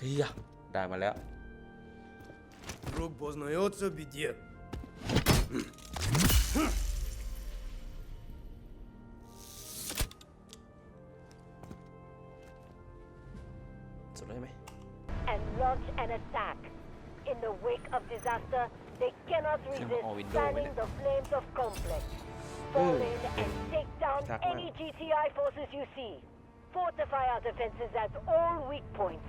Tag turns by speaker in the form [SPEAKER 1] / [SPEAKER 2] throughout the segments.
[SPEAKER 1] เฮียได้มาแล้ว
[SPEAKER 2] and launch an attack. In the wake of disaster, they cannot resist we fanning the flames of conflict. Hmm. Fall in and take down any GTI forces you see. Fortify our defenses at all weak points.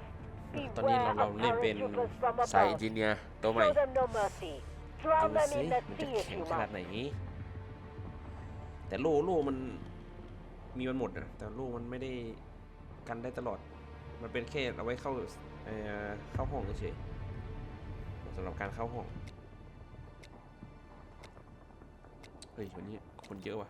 [SPEAKER 1] ตอนนี้เราเราเล่นเป็นสายจีเนีย ตัวใหม่ดูสิมันจะแข็งขนาดไหน แต่โล่โล่มันมีมันหมดนะแต่โล่มันไม่ได้กันได้ตลอด มันเป็นแค่เอาไว้เข้าเข้าห้องเฉยสำหรับการเข้าห้อง เฮ้ย วันนี้ คนเยอะว่ะ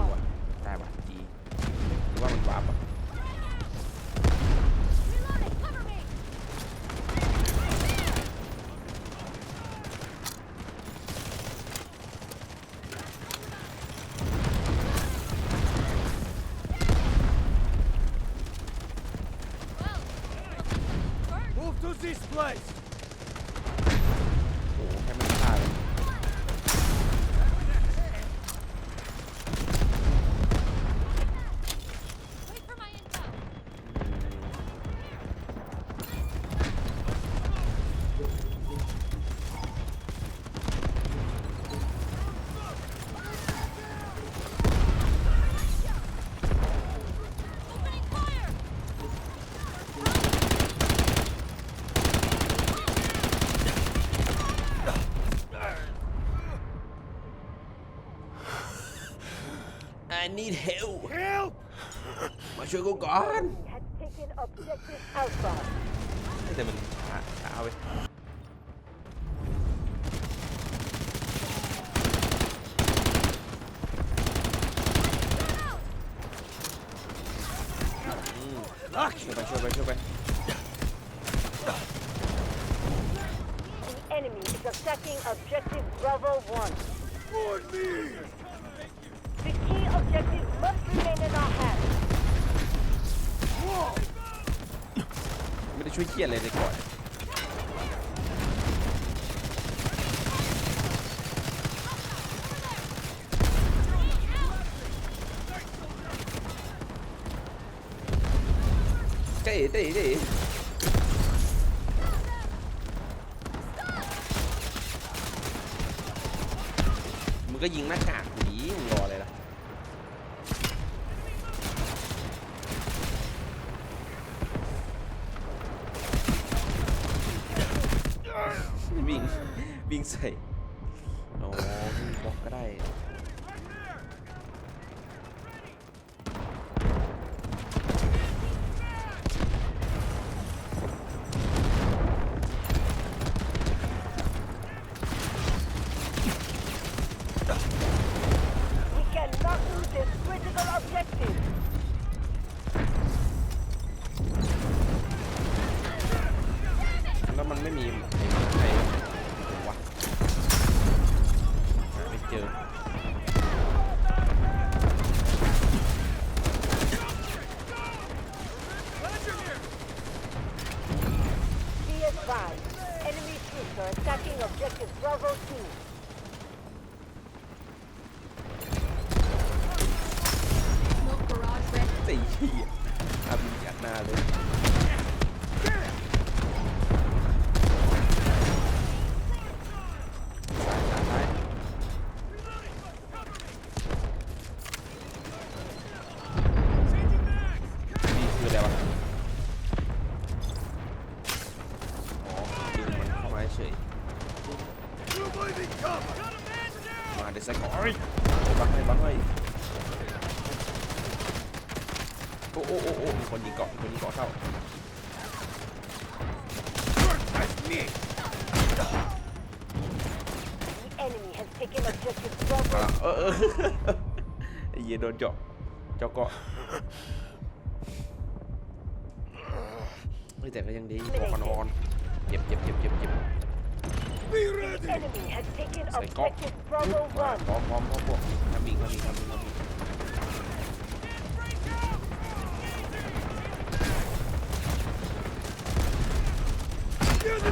[SPEAKER 1] place! ช่วยกูก่อนแต่มันช้าช้าไปช่วยเกียร์อะไรเลยก่อนเต้เต้เต้มึงก็ยิงหน้ากากหูดีมึงรออะไรล่ะวิ่งวิ่งใส่โอ้บล็อกก็ได้
[SPEAKER 2] advised, enemy troops are attacking objective Bravo 2.
[SPEAKER 1] Smoke barrage ready. คนยิงเกาะคนยิงเกาะเข้าเออเออไอ้เหี้ยโดนเจาะเจาะเกาะเฮ้ยแต่ก็ยังดีพอกันออนเจ็บเจ็บเจ็บเจ็บเจ็บใส่เกาะพร้อมพร้อมพร้อมพวกทำบิงทำบิงทำบิงทำบิง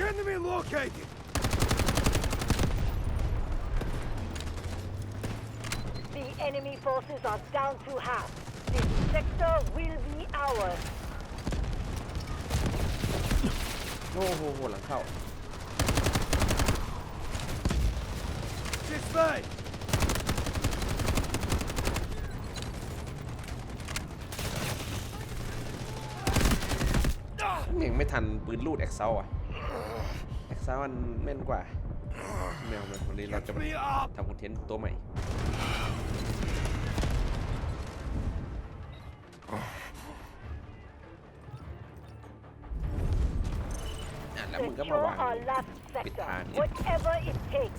[SPEAKER 2] Enemy located! The enemy forces are down to half. This sector will be ours.
[SPEAKER 1] โอ้โหหลังเข้า This way! หนึ่งไม่ทันปืนลูดแอ็กเซลอ่ะซาวันแม่นกว่าแมวมันวันนี้เราจะมาทำคอนเทนต์ตัวใหม่แล้วมึงก็มาวางปิดทาง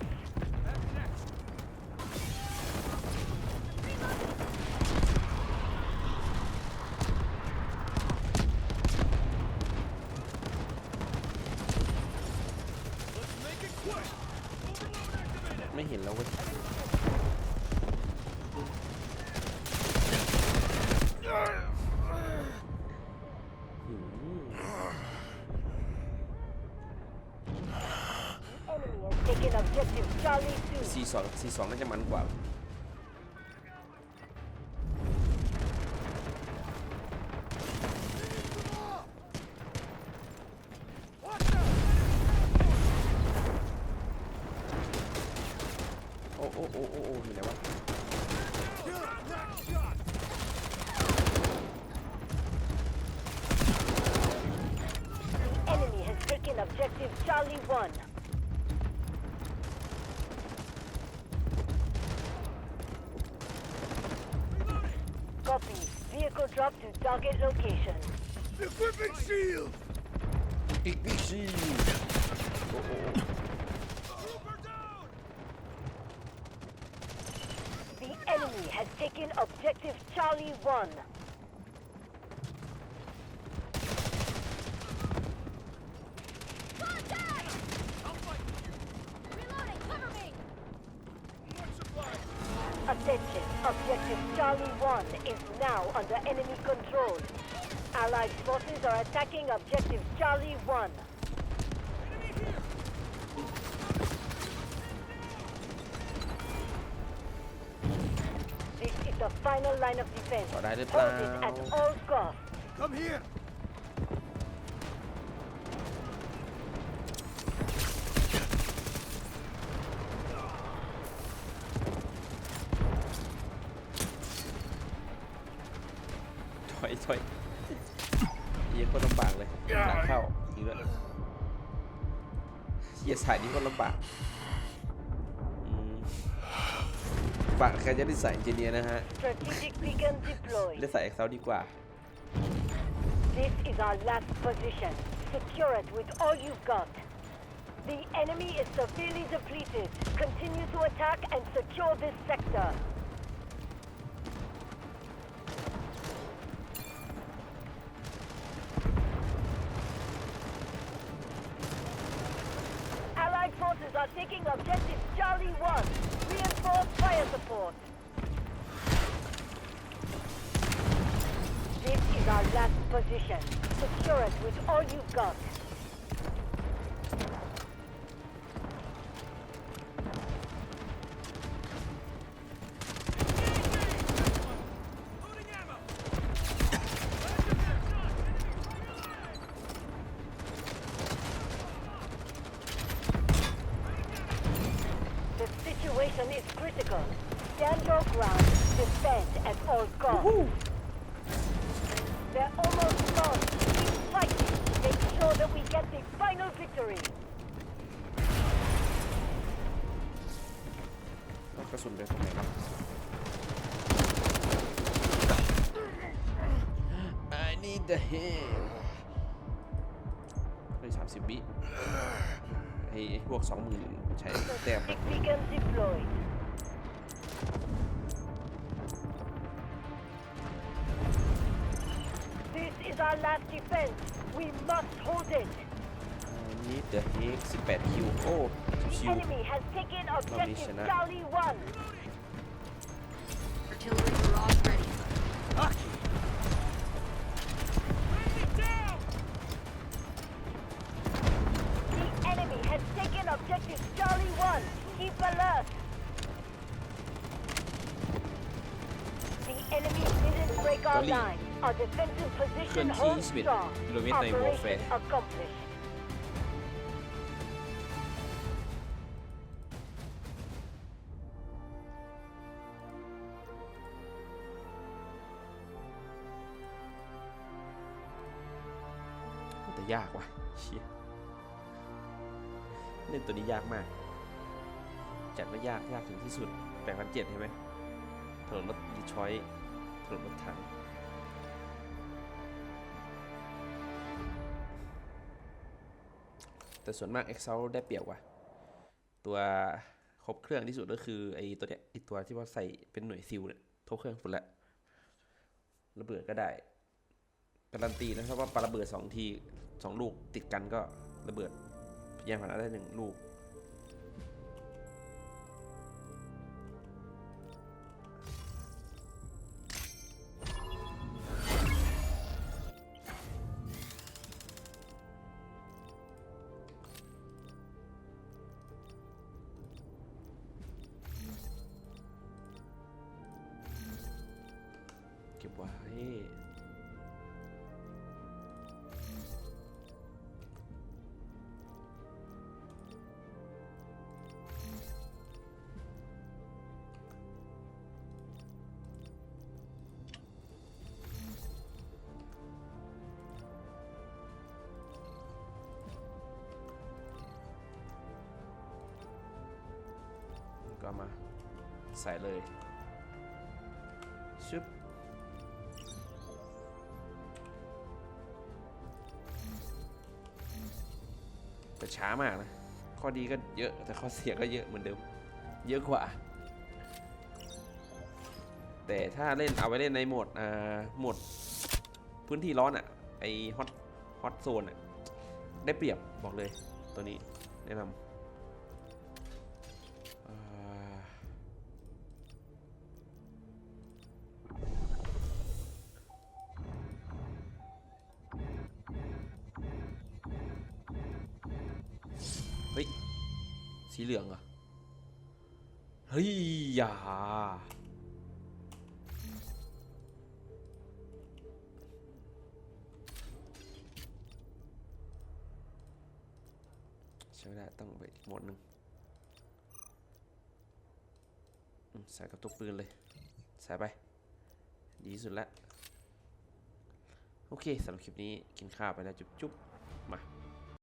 [SPEAKER 1] สองสี่สองน่าจะมันกว่า
[SPEAKER 2] drop to target location.
[SPEAKER 3] Equipment shield!
[SPEAKER 1] Equipment shield!
[SPEAKER 2] The enemy has taken objective Charlie 1. Objective Charlie 1 is now under enemy control. Allied forces are attacking Objective Charlie 1. This is the final line of defense.
[SPEAKER 1] Hold it at all costs. Come here! ยสายนี้ก็ลำบากฝากใครจะได้ใส่เจเนียนะฮะ Strategic beacon deployed. ได้ใส่เอ็กซ์เซลดีกว่า
[SPEAKER 2] This is our last position. Secure it with all you've got. The enemy is severely depleted. Continue to attack and secure this sector. taking objective Charlie 1. Reinforce fire support. This is our last position. Secure it with all you've got. situation is critical. Stand your ground. Defend at all costs. They're almost gone. Keep fighting. Make sure that we get the final victory.
[SPEAKER 1] I need the heal ได้สามสิบวิไอ้พวกสองหมื่นใช้แต้ม
[SPEAKER 2] Is our last defense. We must hold it.
[SPEAKER 1] เดอะเฮกสิบแปดคิวโอ้ uh, need The ว oh, enemy has taken objective Charlie One. Artillery barrage ready.
[SPEAKER 2] เคลื่อนที่21
[SPEAKER 1] กิโลเมตรในวอลเฟสแต่ยากว่ะเชี่ยเล่นตัวนี้ยากมาก จัดว่ายากยากถึงที่สุดแปดพันเจ็ดใช่ไหมถนนรถดีชอยถนนรถถังแต่ส่วนมาก Excel ได้เปรียบกว่ะตัวครบเครื่องที่สุดก็คือไอ้ตัวเนี้ยไอตัวที่ว่าใส่เป็นหน่วยซิลเนี่ยครบเครื่องสุดละระเบิดก็ได้การันตีนะครับ ว่าปาระเบิดสองทีสองลูกติดกันก็ระเบิดยานพาหนะได้หนึ่งลูกไว้ก็มาใส่เลยชึบช้ามากนะ ข้อดีก็เยอะแต่ข้อเสียก็เยอะเหมือนเดิมเยอะกว่า แต่ถ้าเล่นเอาไว้เล่นในโหมดอ่าโหมด พื้นที่ร้อนอะ่ะไอฮอตฮอตโซนอ่ะได้เปรียบบอกเลยตัวนี้แนะนำเฮ้ยอย่าใช่ไม่ะด้ต้องไปหมดหนึ่งใส่กระตุกปืนเลย ใส่ไป ดีสุดแล้ว โอเคสำหรับคลิปนี้ กินข้าวไปแล้ว จุ๊บๆ มา